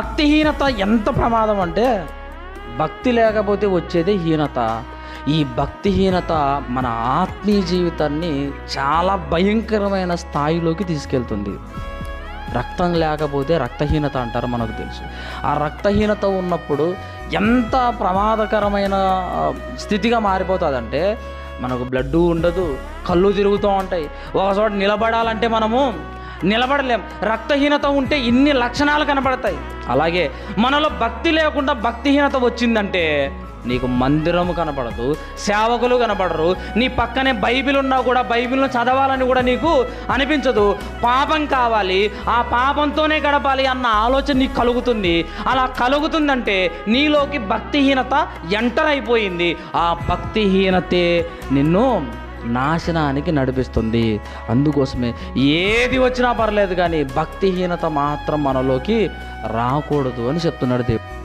భక్తిహీనత ఎంత ప్రమాదం అంటే భక్తి లేకపోతే వచ్చేదే హీనత. ఈ భక్తిహీనత మన ఆత్మీయ జీవితాన్ని చాలా భయంకరమైన స్థాయిలోకి తీసుకెళ్తుంది. రక్తం లేకపోతే రక్తహీనత అంటారు మనకు తెలుసు. ఆ రక్తహీనత ఉన్నప్పుడు ఎంత ప్రమాదకరమైన స్థితిగా మారిపోతుందంటే మనకు బ్లడ్ ఉండదు కళ్ళు తిరుగుతూ ఉంటాయి. ఒక చోట నిలబడాలంటే మనము నిలబడలేం. రక్తహీనత ఉంటే ఇన్ని లక్షణాలు కనబడతాయి. అలాగే మనలో భక్తి లేకుండా భక్తిహీనత వచ్చిందంటే నీకు మందిరము కనపడదు సేవకులు కనపడరు నీ పక్కనే బైబిల్ ఉన్నా కూడా బైబిల్ను చదవాలని కూడా నీకు అనిపించదు. పాపం కావాలి ఆ పాపంతోనే గడపాలి అన్న ఆలోచన నీకు కలుగుతుంది. అలా కలుగుతుందంటే నీలోకి భక్తిహీనత ఎంటర్ అయిపోయింది. ఆ భక్తిహీనతే నిన్ను నాశనానికి నడిపిస్తుంది. అందుకోసమే ఏది వచ్చినా పర్లేదు కానీ భక్తిహీనత మాత్రం మనలోకి రాకూడదు అని చెప్తున్నాడు దేవుడు.